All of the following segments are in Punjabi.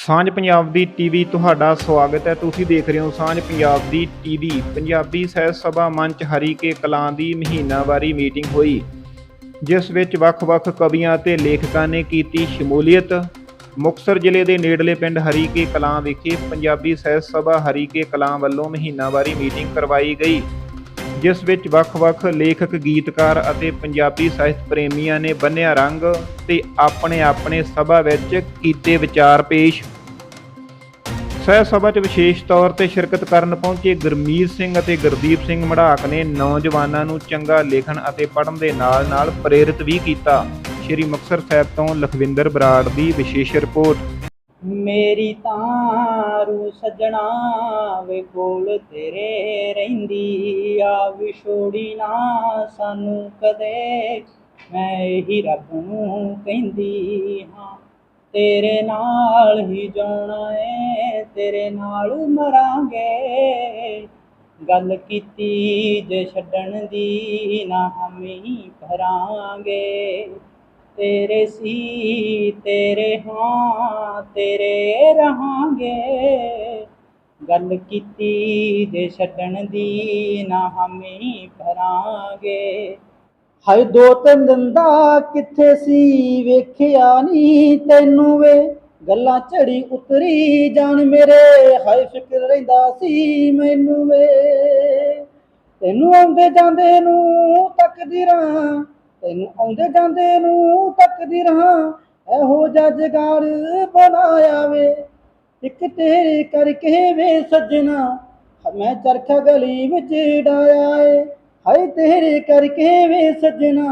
ਸਾਂਝ ਪੰਜਾਬ ਦੀ ਟੀਵੀ ਤੁਹਾਡਾ ਸਵਾਗਤ ਹੈ। ਤੁਸੀਂ ਦੇਖ ਰਹੇ ਹੋ ਸਾਂਝ ਪੰਜਾਬ ਦੀ ਟੀਵੀ। ਪੰਜਾਬੀ ਸਾਹਿਤ ਸਭਾ ਮੰਚ ਹਰੀਕੇ ਕਲਾਂ ਦੀ ਮਹੀਨਾਵਾਰੀ ਮੀਟਿੰਗ ਹੋਈ, ਜਿਸ ਵਿੱਚ ਵੱਖ-ਵੱਖ ਕਵੀਆਂ ਅਤੇ ਲੇਖਕਾਂ ਨੇ ਕੀਤੀ ਸ਼ਮੂਲੀਅਤ। ਮੁਕਤਸਰ ਜ਼ਿਲ੍ਹੇ ਦੇ ਨੇੜਲੇ ਪਿੰਡ ਹਰੀਕੇ ਕਲਾਂ ਵਿਖੇ ਪੰਜਾਬੀ ਸਾਹਿਤ ਸਭਾ ਹਰੀਕੇ ਕਲਾਂ ਵੱਲੋਂ ਮਹੀਨਾਵਾਰੀ ਮੀਟਿੰਗ ਕਰਵਾਈ ਗਈ। ਜਿਸ ਵਿੱਚ ਵੱਖ-ਵੱਖ ਲੇਖਕ, ਗੀਤਕਾਰ ਅਤੇ ਪੰਜਾਬੀ ਸਾਹਿਤ ਪ੍ਰੇਮੀਆਂ ਨੇ ਬੰਨਿਆ ਰੰਗ ਤੇ ਆਪਣੇ ਆਪਣੇ ਸਭਾ ਵਿੱਚ ਕੀਤੇ ਵਿਚਾਰ ਪੇਸ਼। ਸਹਿ ਸਭਾ 'ਚ ਵਿਸ਼ੇਸ਼ ਤੌਰ ਤੇ ਸ਼ਿਰਕਤ ਕਰਨ ਪਹੁੰਚੇ ਗੁਰਮੀਤ ਸਿੰਘ ਅਤੇ ਗੁਰਦੀਪ ਸਿੰਘ ਮੜਾਕ ਨੇ ਨੌਜਵਾਨਾਂ ਨੂੰ ਚੰਗਾ ਲਿਖਣ ਅਤੇ ਪੜ੍ਹਨ ਦੇ ਨਾਲ-ਨਾਲ ਪ੍ਰੇਰਿਤ ਵੀ ਕੀਤਾ। ਸ਼੍ਰੀ ਮੁਕਤਸਰ ਸਾਹਿਬ ਤੋਂ ਲਖਵਿੰਦਰ ਬਰਾੜ ਦੀ ਵਿਸ਼ੇਸ਼ ਰਿਪੋਰਟ। ਮੇਰੀ ਤਾਂ ਰੂ ਸਜਣਾ ਵੇ ਕੋਲ ਤੇਰੇ ਰਹਿੰਦੀ ਆ ਵਿਛੋੜੀ ਨਾ ਸਾਨੂੰ ਕਦੇ। ਮੈਂ ਇਹੀ ਰੱਬ ਨੂੰ ਕਹਿੰਦੀ ਹਾਂ, ਤੇਰੇ ਨਾਲ ਹੀ ਜਾਣਾ ਏ, ਤੇਰੇ ਨਾਲ ਮਰਾਂਗੇ। ਗੱਲ ਕੀਤੀ ਜੇ ਛੱਡਣ ਦੀ ਨਾ ਹਮੀ ਭਰਾਂਗੇ ਤੇਰੇ ਸੀ, ਤੇਰੇ ਹਾਂ, ਤੇਰੇ ਰਹਾਂਗੇ। ਗੱਲ ਕੀਤੀ ਜੇ ਛੱਡਣ ਦੀ ਨਾ ਹਮੀ ਭਰਾਂਗੇ। ਹਾਏ ਦੋ ਤਿੰਨ ਦਿਨ ਦਾ ਕਿੱਥੇ ਸੀ, ਵੇਖਿਆ ਨਹੀਂ ਤੈਨੂੰ ਵੇ। ਗੱਲਾਂ ਝੜੀ ਉਤਰੀ ਜਾਣ ਮੇਰੇ, ਹਾਏ ਫਿਕਰ ਰਹਿੰਦਾ ਸੀ ਮੈਨੂੰ ਵੇ। ਤੈਨੂੰ ਆਉਂਦੇ ਜਾਂਦੇ ਨੂੰ ਤਕਦੀਰਾਂ ਤੈਨੂੰ ਆਉਂਦੇ ਜਾਂਦੇ ਨੂੰ ਤੱਕਦੀ ਰਹਾ, ਇਹੋ ਜਿਹਾ ਬਣਾਇਆ ਵੇ ਇੱਕ ਤੇਰੇ ਕਰਕੇ ਵੇ ਸੱਜਣਾ, ਮੈਂ ਚਰਖਾ ਗਲੀ ਵਿੱਚ ਡਾਇਆ ਏ। ਹਾਏ ਤੇਰੇ ਕਰਕੇ ਵੇ ਸੱਜਣਾ,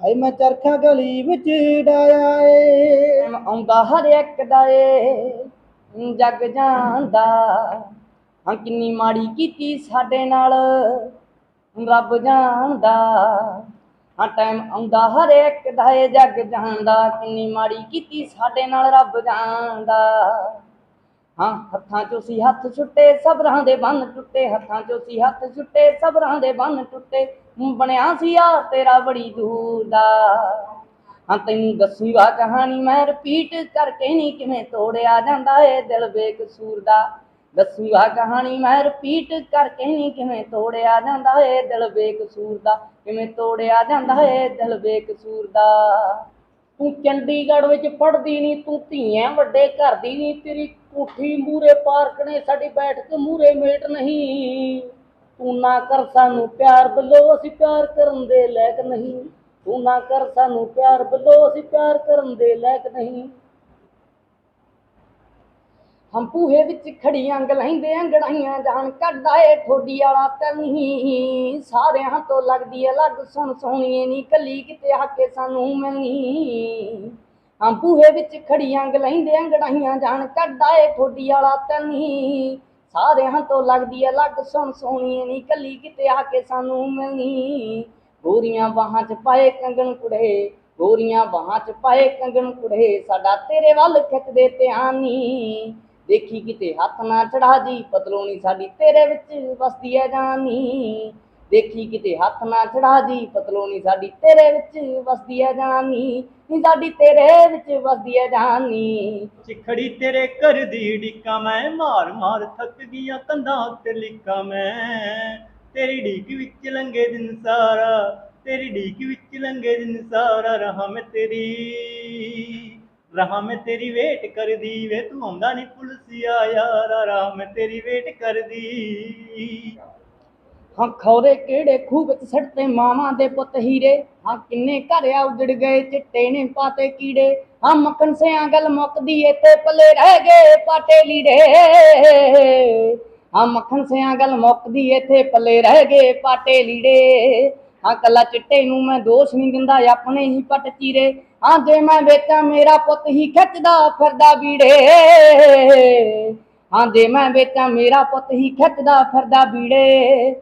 ਹਾਏ ਮੈਂ ਚਰਖਾ ਗਲੀ ਵਿੱਚ ਡਾਇਆ ਏ। ਆਉਂਦਾ ਹਰ ਇੱਕ ਦਾ ਏ, ਜੱਗ ਜਾਂਦਾ। ਹਾਂ, ਕਿੰਨੀ ਮਾੜੀ ਕੀਤੀ ਸਾਡੇ ਨਾਲ। ਰੱਬ ਜਾਣਦਾ। ਹਾਂ, ਟਾਈਮ ਆਉਂਦਾ ਹਰ ਇੱਕ ਦਾ ਏ ਜੱਗ ਜਾਣਦਾ। ਕਿੰਨੀ ਮਾੜੀ ਕੀਤੀ ਸਾਡੇ ਨਾਲ ਰੱਬ ਜਾਣਦਾ। ਹਾਂ, ਹੱਥਾਂ ਚੋਂ ਸੀ ਹੱਥ ਛੁੱਟੇ, ਸਬਰਾਂ ਦੇ ਬੰਨ ਟੁੱਟੇ। ਹੱਥਾਂ ਚੋਂ ਸੀ ਹੱਥ ਛੁੱਟੇ, ਸਬਰਾਂ ਦੇ ਬੰਨ ਟੁੱਟੇ। ਬਣਿਆ ਸੀ ਆ ਤੇਰਾ ਬੜੀ ਦੂਰ ਦਾ। ਹਾਂ, ਤੈਨੂੰ ਦੱਸੀ ਵਾ ਕਹਾਣੀ, ਮੈਂ ਰਿਪੀਟ ਕਰਕੇ ਨਹੀਂ ਕਿਵੇਂ ਤੋੜਿਆ ਜਾਂਦਾ ਏ ਦਿਲ ਬੇਕਸੂਰ ਦਾ। ਦੱਸੀ ਵਾ ਕਹਾਣੀ ਮੈਂ ਰਿਪੀਟ ਕਰਕੇ ਨਹੀਂ ਕਿਵੇਂ ਤੋੜਿਆ ਜਾਂਦਾ ਏ ਦਿਲ ਬੇਕਸੂਰ ਦਾ, ਕਿਵੇਂ ਤੋੜਿਆ ਜਾਂਦਾ ਏ ਦਿਲ ਬੇਕਸੂਰ ਦਾ। ਤੂੰ ਚੰਡੀਗੜ੍ਹ ਵਿੱਚ ਪੜਦੀ ਨਹੀਂ ਤੂੰ ਧੀਆਂ ਵੱਡੇ ਘਰ ਦੀ ਨਹੀਂ ਤੇਰੀ ਕੋਠੀ ਮੂਰੇ ਪਾਰਕ ਨੇ, ਸਾਡੀ ਬੈਠਕ ਮੂਰੇ ਮੇਟ ਨਹੀਂ। ਤੂੰ ਨਾ ਕਰ ਸਾਨੂੰ ਪਿਆਰ ਬਲੋ ਅਸੀਂ ਪਿਆਰ ਕਰਨ ਦੇ ਲਾਇਕ ਨਹੀਂ। ਤੂੰ ਨਾ ਕਰ ਸਾਨੂੰ ਪਿਆਰ ਬਲੋ ਅਸੀਂ ਪਿਆਰ ਕਰਨ ਦੇ ਲਾਇਕ ਨਹੀਂ। ਹਮ ਪੂਹੇ ਵਿੱਚ ਖੜੀਆਂ ਗਲਾਈਂਦੇ ਅੰਗੜਾਈਆਂ ਜਾਣ ਕੱਢਦਾ ਏ ਠੋਡੀ ਵਾਲਾ ਤਨੀ ਸਾਰਿਆਂ ਤੋਂ ਲੱਗਦੀ ਏ ਲੱਗ ਸੁਣ ਸੋਹਣੀਏ ਨਹੀਂ ਕੱਲੀ ਕਿਤੇ ਆਕੇ ਸਾਨੂੰ ਮਿਲਣੀ। ਹਮ ਪੂਹੇ ਵਿੱਚ ਖੜੀਆਂ ਗਲਾਈਂਦੇ ਅੰਗੜਾਈਆਂ ਜਾਣ ਕੱਢਦਾ ਏ ਠੋਡੀ ਵਾਲਾ ਤਨੀ ਸਾਰਿਆਂ ਤੋਂ ਲੱਗਦੀ ਏ ਲੱਗ ਸੁਣ ਸੋਹਣੀਏ ਨਹੀਂ ਕੱਲੀ ਕਿਤੇ ਆਕੇ ਸਾਨੂੰ ਮਿਲਣੀ। ਗੋਰੀਆਂ ਬਾਹਾਂ 'ਚ ਪਾਏ ਕੰਗਣ ਕੁੜੇ, ਗੋਰੀਆਂ ਬਾਹਾਂ 'ਚ ਪਾਏ ਕੰਗਣ ਕੁੜੇ, ਸਾਡਾ ਤੇਰੇ ਵੱਲ ਖਿੱਚਦੇ ਧਿਆਨ ਨੀ। ਦੇਖੀ ਕਿਤੇ ਹੱਥ ਨਾ ਚੜਾ ਜੀ, ਪਤਲੋਣੀ ਸਾਡੀ ਤੇਰੇ ਵਿੱਚ ਵਸਦੀ ਐ ਜਾਨੀ। ਦੇਖੀ ਕਿਤੇ ਹੱਥ ਨਾ ਚੜਾ ਜੀ, ਪਤਲੋਣੀ ਸਾਡੀ ਤੇਰੇ ਵਿੱਚ ਵਸਦੀ ਐ ਜਾਨੀ। ਨੀ ਸਾਡੀ ਤੇਰੇ ਵਿੱਚ ਵਸਦੀ ਐ ਜਾਨੀ। ਚਿਖੜੀ ਤੇਰੇ ਘਰ ਦੀ ਢਿੱਕਾ ਮੈਂ, ਮਾਰ ਮਾਰ ਥੱਕ ਗਈਆਂ ਕੰਧਾਂ ਉੱਤੇ ਲਿਖਾ ਮੈਂ। ਤੇਰੀ ਢੀਕ ਵਿੱਚ ਲੰਗੇ ਦਿਨ ਸਾਰਾ, ਤੇਰੀ ਢੀਕ ਵਿੱਚ ਲੰਗੇ ਦਿਨ ਸਾਰਾ, ਰਹਾ ਮੈਂ ਤੇਰੀ। ਰਹਾ ਮੈਂ ਤੇਰੀ ਵੇਟ ਕਰਦੀ ਵੇ, ਤੂੰ ਆਉਂਦਾ ਨਹੀਂ ਪੁਲਸੀਆ ਯਾਰਾ, ਰਹਾ ਮੈਂ ਤੇਰੀ ਵੇਟ ਕਰਦੀ। ਹਾਂ, ਖੌਰੇ ਕਿਹੜੇ ਖੂਹ ਵਿੱਚ ਸੜਤੇ ਮਾਵਾਂ ਦੇ ਪੁੱਤ ਹੀਰੇ? ਹਾਂ, ਕਿੰਨੇ ਘਰ ਆ ਉਜੜ ਗਏ, ਚਿੱਟੇ ਨੇ ਪਾਤੇ ਕੀੜੇ। ਹਾਂ, ਮੱਖਣ ਸਿਆਂ ਗੱਲ ਮੁੱਕਦੀ ਏ, ਤੇ ਪੱਲੇ ਰਹਿ ਗਏ ਪਾਟੇ ਲੀੜੇ। ਹਾਂ, ਮੱਖਣ ਸਿਆਂ ਗੱਲ ਮੁੱਕਦੀ ਏ ਪੱਲੇ ਰਹਿ ਗਏ ਪਾਟੇ ਲੀੜੇ। ਹਾਂ, ਕੱਲਾ ਚਿੱਟੇ ਨੂੰ ਮੈਂ ਦੋਸ਼ ਨਹੀਂ ਦਿੰਦਾ, ਆਪਣੇ ਹੀ ਪੱਟ ਚੀਰੇ। ਹਾਂ ਜੇ ਮੈਂ ਵੇਚਾਂ, ਮੇਰਾ ਪੁੱਤ ਹੀ ਖਿੱਚਦਾ ਫਿਰਦਾ ਬੀੜੇ। ਹਾਂ ਜੇ ਮੈਂ ਵੇਚਾਂ, ਮੇਰਾ ਪੁੱਤ ਹੀ ਖਿੱਚਦਾ ਫਿਰਦਾ ਬੀੜੇ।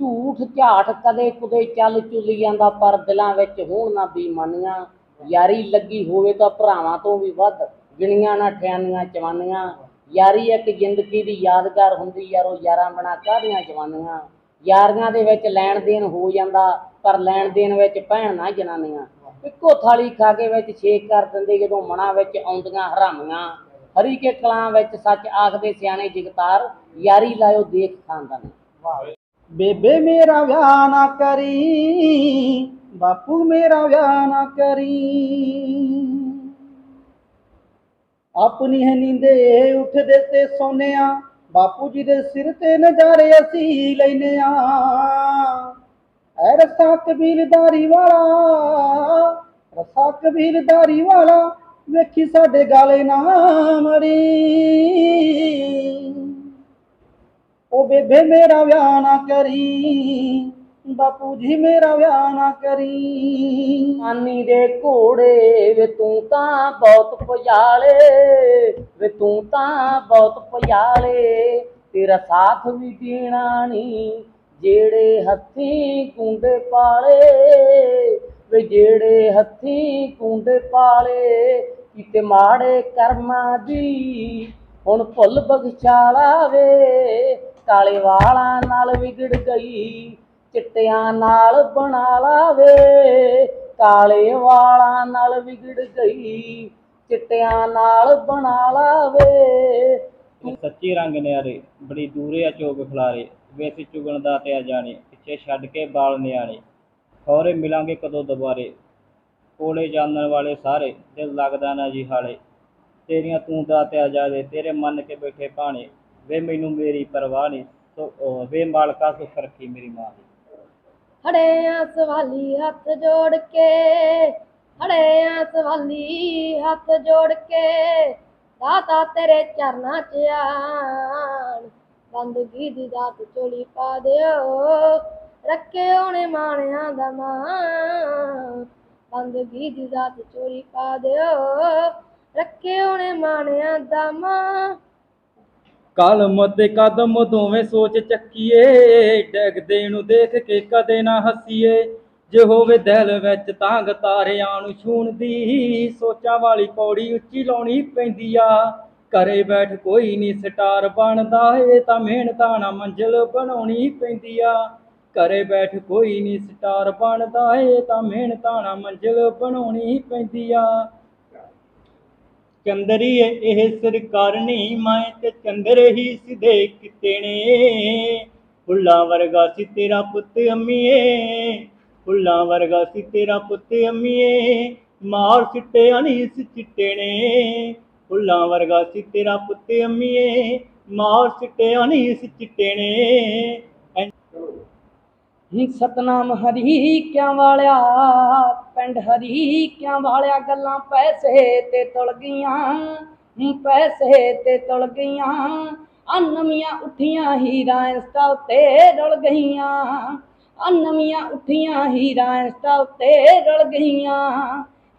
ਝੂਠ ਝਾਟ ਕਦੇ ਕੁਦੇ ਚੱਲ ਚੁੱਲ ਜਾਂਦਾ ਪਰ ਦਿਲਾਂ ਵਿੱਚ ਹੋਣ ਨਾ ਬੇਈਮਾਨੀਆਂ। ਯਾਰੀ ਲੱਗੀ ਹੋਵੇ ਤਾਂ ਭਰਾਵਾਂ ਤੋਂ ਵੀ ਵੱਧ, ਗਿਣੀਆਂ ਨਾ ਠਿਆਨੀਆਂ ਚਵਾਨੀਆਂ ਯਾਰੀ ਇੱਕ ਜ਼ਿੰਦਗੀ ਦੀ ਯਾਦਗਾਰ ਹੁੰਦੀ, ਯਾਰੋ ਯਾਰਾਂ ਬਣਾ ਕਾਹਦੀਆਂ ਜਵਾਨੀਆਂ। ਯਾਰੀਆਂ ਦੇ ਵਿੱਚ ਲੈਣ ਦੇਣ ਹੋ ਜਾਂਦਾ, ਪਰ ਲੈਣ ਦੇਣ ਵਿੱਚ ਭੈਣ ਨਾ ਜਨਾਨੀਆਂ। ਇੱਕੋ ਥਾਲੀ ਖਾ ਕੇ ਵਿੱਚ ਛੇਕ ਕਰ ਦਿੰਦੇ ਜਦੋਂ ਮਨਾਂ ਵਿੱਚ ਆਉਂਦੀਆਂ ਹਰਾਮੀਆਂ। ਹਰੀ ਕੇ ਕਲਾਂ ਵਿੱਚ ਸੱਚ ਆਖਦੇ ਸਿਆਣੇ ਜਗਤਾਰ, ਯਾਰੀ ਲਾਇਓ ਦੇਖ ਖਾਨਦਾਨ। ਬੇਬੇ ਮੇਰਾ ਵਿਆਹ ਨਾ ਕਰੀ, ਬਾਪੂ ਮੇਰਾ ਵਿਆਹ ਨਾ ਕਰੀ। ਆਪਣੀ ਹੈ ਨੀਂਦੇ ਉੱਠਦੇ ਤੇ ਸੋਨੇ ਆ ਬਾਪੂ ਜੀ ਦੇ ਸਿਰ ਤੇ ਨਜ਼ਾਰੇ ਅਸੀਂ ਲੈਨੇ ਆ ਐ ਰਸਾ ਕਬੀਲਦਾਰੀ ਵਾਲਾ ਰਸਾ ਕਬੀਲਦਾਰੀ ਵਾਲਾ ਵੇਖੀ ਸਾਡੇ ਗਾਲੇ ਨਾ ਮਰੀ। ਉਹ ਬੇਬੇ ਮੇਰਾ ਵਿਆਹ ਨਾ ਕਰੀ, ਬਾਪੂ ਜੀ ਮੇਰਾ ਵਿਆਹ ਨਾ ਕਰੀ। ਮਾਨੀ ਦੇ ਘੋੜੇ ਵੇ ਤੂੰ ਤਾਂ ਬਹੁਤ ਪਿਆਲੇ ਵੇ ਤੂੰ ਤਾਂ ਬਹੁਤ ਪਿਆਲੇ ਤੇਰਾ ਸਾਥ ਵੀ ਦੇਣਾ ਨੀ। ਜਿਹੜੇ ਹੱਥੀ ਕੁੰਡੇ ਪਾਲੇ, ਵੇ ਜਿਹੜੇ ਹੱਥੀ ਕੁੰਡੇ ਪਾਲੇ, ਕਿਤੇ ਮਾੜੇ ਕਰਮਾਂ ਦੀ ਹੁਣ ਭੁੱਲ ਬਗਚਾਲਾ ਵੇ। ਕਾਲੇ ਵਾਲਾਂ ਨਾਲ ਵਿਗੜ ਗਈ, ਚਿੱਟਿਆਂ ਨਾਲ ਬਣਾ ਲਾਵੇ ਕਾਲੇ ਵਾਲਾਂ ਨਾਲ ਵਿਗੜ ਗਈ, ਚਿੱਟਿਆਂ ਨਾਲ ਬਣਾ ਲਾਵੇ ਸੱਚੀ ਰੰਗ ਨਿਆਰੇ, ਬੜੀ ਦੂਰੇ ਆ ਚੋਗ ਖਲਾਰੇ। ਵੇਸ ਚੁਗਣ ਦਾ ਤੇ ਆ ਜਾਣੇ ਪਿੱਛੇ ਛੱਡ ਕੇ ਬਾਲ ਨਿਆਣੇ। ਖੌਰੇ ਮਿਲਾਂਗੇ ਕਦੋਂ ਦੁਬਾਰੇ? ਕੋਲੇ ਜਾਣਨ ਵਾਲੇ ਸਾਰੇ, ਦਿਲ ਲੱਗਦਾ ਨਾ ਜੀ ਹਾਲੇ। ਤੇਰੀਆਂ ਤੂੰ ਦਾ ਤੇ ਆ ਤੇਰੇ ਮੰਨ ਕੇ ਬੈਠੇ ਭਾਣੇ। ਵੇ ਮੈਨੂੰ ਮੇਰੀ ਪਰਵਾਹ ਨਹੀਂ ਸੋ ਵੇ ਮਾਲਕਾ ਸੁਖ ਰੱਖੀ ਮੇਰੀ ਮਾਂ ਦੀ। ਹੜਿਆਂ ਸਵਾਲੀ ਹੱਥ ਜੋੜ ਕੇ, ਹੜਿਆਂ ਸਵਾਲੀ ਹੱਥ ਜੋੜ ਕੇ, ਦਾਤਾ ਤੇਰੇ ਚਰਨਾਂ 'ਚ ਆਣ। ਬੰਦਗੀ ਦੀ ਦਾਤ ਚੋਲੀ ਪਾ ਦਿਓ। ਰੱਖੇ ਉਹਨੇ ਮਾਣਿਆਂ ਦਾ ਮਾਂ ਬੰਦਗੀ ਦੀ ਦਾਤ ਚੋਲੀ ਪਾ ਦਿਓ। ਰੱਖੇ ਉਹਨੇ ਮਾਣਿਆਂ ਦਾ ਮਾਂ ਕਲਮ ਤੇ ਕਦਮ ਦੋਵੇਂ ਸੋਚ ਚੱਕੀਏ। ਡੈਗਦੇ ਨੂੰ ਦੇਖ ਕੇ ਕਦੇ ਨਾ ਹੱਸੀਏ। ਜੇ ਹੋਵੇ ਦਿਲ ਵਿੱਚ ਤਾਂਗ ਤਾਰਿਆਂ ਨੂੰ ਛੂਣਦੀ ਸੋਚਾਂ ਵਾਲੀ ਪੌੜੀ ਉੱਚੀ ਲਾਉਣੀ ਪੈਂਦੀ ਆ। ਘਰੇ ਬੈਠ ਕੋਈ ਨਹੀਂ ਸਟਾਰ ਬਣਦਾ ਏ, ਤਾਂ ਮਿਹਨਤਾਂ ਨਾਲ ਮੰਜ਼ਿਲ ਬਣਾਉਣੀ ਪੈਂਦੀ ਆ। ਘਰੇ ਬੈਠ ਕੋਈ ਨਹੀਂ ਸਟਾਰ ਬਣਦਾ ਏ, ਤਾਂ ਮਿਹਨਤਾਂ ਨਾਲ ਮੰਜ਼ਿਲ ਬਣਾਉਣੀ ਪੈਂਦੀ ਆ। ਚੰਦਰੀ ਇਹ ਸਰਕਾਰ ਨਹੀਂ ਮੈਂ ਤੇ ਚੰਦਰ ਹੀ ਸਿਧੇ ਕਿਤੇ ਨੇ। ਫੁੱਲਾਂ ਵਰਗਾ ਸੀ ਤੇਰਾ ਪੁੱਤ ਅੰਮੀਏ, ਫੁੱਲਾਂ ਵਰਗਾ ਸੀ ਤੇਰਾ ਪੁੱਤ ਅੰਮੀਏ। ਮਾਰ ਸਿੱਟੇ ਅਨੀਸ ਚਿੱਟੇ ਨੇ। ਫੁੱਲਾਂ ਵਰਗਾ ਸੀ ਤੇਰਾ ਪੁੱਤ ਅੰਮੀਏ ਮਾਰ ਸਿੱਟੇ ਅਨੀਸ ਚਿੱਟੇ ਨੇ ਹੀ ਸਤਨਾਮ ਹਰੀ ਕਿਆਂ ਵਾਲਿਆ? ਪਿੰਡ ਹਰੀ ਕਿਆਂ ਵਾਲਿਆ? ਗੱਲਾਂ ਪੈਸੇ ਤੇ ਤੁਲ ਗਈਆਂ ਹੂੰ, ਪੈਸੇ ਤੇ ਤੁਲ ਗਈਆਂ। ਆ ਉੱਠੀਆਂ ਹੀਰਾਂ ਇੰਸਟਾ ਉੱਤੇ ਰੁਲ ਗਈਆਂ। ਆ ਉੱਠੀਆਂ ਹੀਰਾਂ ਇੰਸਟਾ ਉੱਤੇ ਰੁਲ ਗਈਆਂ।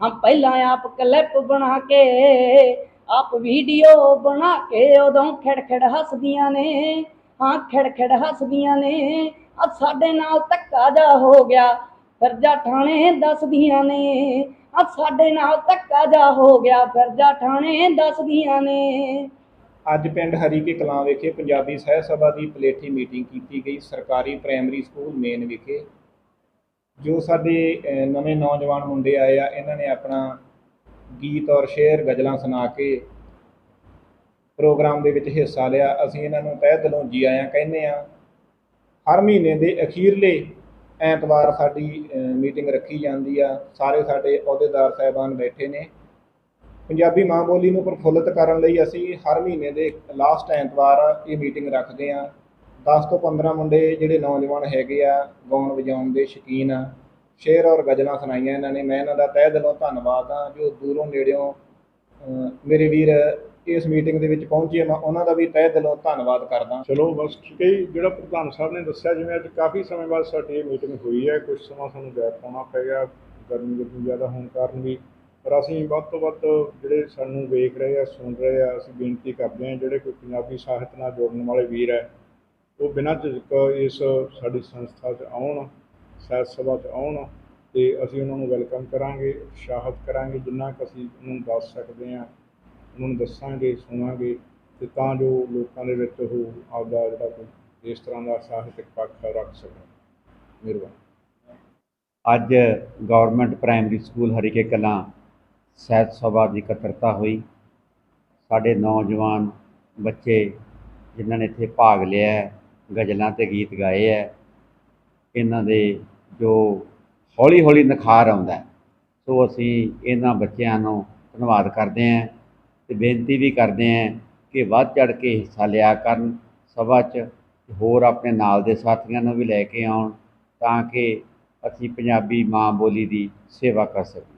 ਹਾਂ ਪਹਿਲਾਂ ਆਪ ਕਲਿੱਪ ਬਣਾ ਕੇ ਆਪ ਵੀਡੀਓ ਬਣਾ ਕੇ ਉਦੋਂ ਖਿੜਖਿੜ ਹੱਸਦੀਆਂ ਨੇ। ਹਾਂ, ਖਿੜਖਿੜ ਹੱਸਦੀਆਂ ਨੇ। ਆ ਸਾਡੇ ਨਾਲ ਧੱਕਾ ਜਾ ਹੋ ਗਿਆ ਫਿਰ ਠਾਣੇ ਦੱਸਦੀਆਂ ਨੇ। ਆ ਸਾਡੇ ਨਾਲ ਧੱਕਾ ਜਾ ਹੋ ਗਿਆ ਫਿਰ ਠਾਣੇ ਦੱਸਦੀਆਂ ਨੇ। ਅੱਜ ਪਿੰਡ ਹਰੀਕੇ ਕਲਾਂ ਵਿਖੇ ਪੰਜਾਬੀ ਸਹਿਤ ਸਭਾ ਦੀ ਪਲੇਠੀ ਮੀਟਿੰਗ ਕੀਤੀ ਗਈ, ਸਰਕਾਰੀ ਪ੍ਰਾਇਮਰੀ ਸਕੂਲ ਮੇਨ ਵਿਖੇ। ਜੋ ਸਾਡੇ ਨਵੇਂ ਨੌਜਵਾਨ ਮੁੰਡੇ ਆਏ ਆ, ਇਹਨਾਂ ਨੇ ਆਪਣਾ ਗੀਤ ਔਰ ਸ਼ੇਰ ਗਜ਼ਲਾਂ ਸੁਣਾ ਕੇ ਪ੍ਰੋਗਰਾਮ ਦੇ ਵਿੱਚ ਹਿੱਸਾ ਲਿਆ। ਅਸੀਂ ਇਹਨਾਂ ਨੂੰ ਤਹਿ ਦਿਲੋਂ ਜੀ ਆਇਆਂ ਕਹਿੰਦੇ ਆ ਹਰ ਮਹੀਨੇ ਦੇ ਅਖੀਰਲੇ ਐਤਵਾਰ ਸਾਡੀ ਮੀਟਿੰਗ ਰੱਖੀ ਜਾਂਦੀ ਆ। ਸਾਰੇ ਸਾਡੇ ਅਹੁਦੇਦਾਰ ਸਾਹਿਬਾਨ ਬੈਠੇ ਨੇ। ਪੰਜਾਬੀ ਮਾਂ ਬੋਲੀ ਨੂੰ ਪ੍ਰਫੁੱਲਤ ਕਰਨ ਲਈ ਅਸੀਂ ਹਰ ਮਹੀਨੇ ਦੇ ਲਾਸਟ ਐਤਵਾਰ ਇਹ ਮੀਟਿੰਗ ਰੱਖਦੇ ਹਾਂ। 10 ਤੋਂ 15 ਮੁੰਡੇ ਜਿਹੜੇ ਨੌਜਵਾਨ ਹੈਗੇ ਆ, ਗਾਉਣ ਵਜਾਉਣ ਦੇ ਸ਼ੌਕੀਨ ਆ। ਸ਼ੇਰ ਔਰ ਗਜ਼ਲਾਂ ਸੁਣਾਈਆਂ ਇਹਨਾਂ ਨੇ। ਮੈਂ ਇਹਨਾਂ ਦਾ ਤਹਿ ਦਿਲੋਂ ਧੰਨਵਾਦ ਆ ਜੋ ਦੂਰੋਂ ਨੇੜਿਓਂ ਮੇਰੇ ਵੀਰ ਇਸ ਮੀਟਿੰਗ ਦੇ ਵਿੱਚ ਪਹੁੰਚੇ ਮੈਂ ਉਹਨਾਂ ਦਾ ਵੀ ਤਹਿ ਦਿਲੋਂ ਧੰਨਵਾਦ ਕਰਦਾ। ਚਲੋ, ਬਸ ਠੀਕ ਹੈ ਜੀ। ਜਿਹੜਾ ਪ੍ਰਧਾਨ ਸਾਹਿਬ ਨੇ ਦੱਸਿਆ, ਜਿਵੇਂ ਅੱਜ ਕਾਫੀ ਸਮੇਂ ਬਾਅਦ ਸਾਡੀ ਇਹ ਮੀਟਿੰਗ ਹੋਈ ਹੈ ਕੁਝ ਸਮਾਂ ਸਾਨੂੰ ਗੈਪ ਪਾਉਣਾ ਪੈ ਗਿਆ, ਗਰਮੀ ਗਰਮੀ ਜ਼ਿਆਦਾ ਹੋਣ ਕਾਰਨ ਵੀ। ਪਰ ਅਸੀਂ ਵੱਧ ਤੋਂ ਵੱਧ ਜਿਹੜੇ ਸਾਨੂੰ ਵੇਖ ਰਹੇ ਆ, ਸੁਣ ਰਹੇ ਆ, ਅਸੀਂ ਬੇਨਤੀ ਕਰਦੇ ਹਾਂ, ਜਿਹੜੇ ਕੋਈ ਪੰਜਾਬੀ ਸਾਹਿਤ ਨਾਲ ਜੁੜਨ ਵਾਲੇ ਵੀਰ ਹੈ, ਉਹ ਬਿਨਾਂ ਝਿਜਕ ਇਸ ਸਾਡੀ ਸੰਸਥਾ 'ਚ ਆਉਣ। ਸਾਹਿਤ ਸਭਾ 'ਚ ਆਉਣ ਤੇ ਅਸੀਂ ਉਹਨਾਂ ਨੂੰ ਵੈਲਕਮ ਕਰਾਂਗੇ ਉਤਸ਼ਾਹਿਤ ਕਰਾਂਗੇ ਜਿੰਨਾ ਕੁ ਅਸੀਂ ਉਹਨਾਂ ਨੂੰ ਦੱਸ ਸਕਦੇ ਹਾਂ ਉਹਨਾਂ ਨੂੰ ਦੱਸਾਂਗੇ ਸੁਣਾਂਗੇ ਤੇ ਤਾਂ ਜੋ ਲੋਕਾਂ ਦੇ ਵਿੱਚ ਉਹ ਆਪਦਾ ਜਿਹੜਾ ਕੋਈ ਇਸ ਤਰ੍ਹਾਂ ਦਾ ਸਾਹਿਤਕ ਪੱਖ ਰੱਖ ਸਕਣ। ਮਿਹਰਬਾਨੀ। ਅੱਜ government primary school Harike Kalan ਸਾਹਿਤ ਸਭਾ ਦੀ ਇਕੱਤਰਤਾ ਹੋਈ। ਸਾਡੇ ਨੌਜਵਾਨ ਬੱਚੇ ਜਿਨ੍ਹਾਂ ਨੇ ਇੱਥੇ ਭਾਗ ਲਿਆ ਹੈ, ਗਜ਼ਲਾਂ ਤੇ ਗੀਤ ਗਾਏ ਹੈ ਇਹਨਾਂ ਦੇ ਜੋ ਹੌਲੀ ਹੌਲੀ ਨਿਖਾਰ ਆਉਂਦਾ ਸੋ ਅਸੀਂ ਇਹਨਾਂ ਬੱਚਿਆਂ ਨੂੰ ਧੰਨਵਾਦ ਕਰਦੇ ਹਾਂ ਤੇ ਬੇਨਤੀ ਵੀ ਕਰਦੇ ਹਾਂ ਕਿ ਵੱਧ ਚੜ ਕੇ ਹਿੱਸਾ ਲਿਆ ਕਰਨ, ਸਭਾ 'ਚ ਹੋਰ ਆਪਣੇ ਨਾਲ ਦੇ ਸਾਥੀਆਂ ਨੂੰ ਵੀ ਲੈ ਕੇ ਆਉਣ ਤਾਂ ਕਿ ਅਸੀਂ ਪੰਜਾਬੀ ਮਾਂ ਬੋਲੀ ਦੀ ਸੇਵਾ ਕਰ ਸਕੀਏ।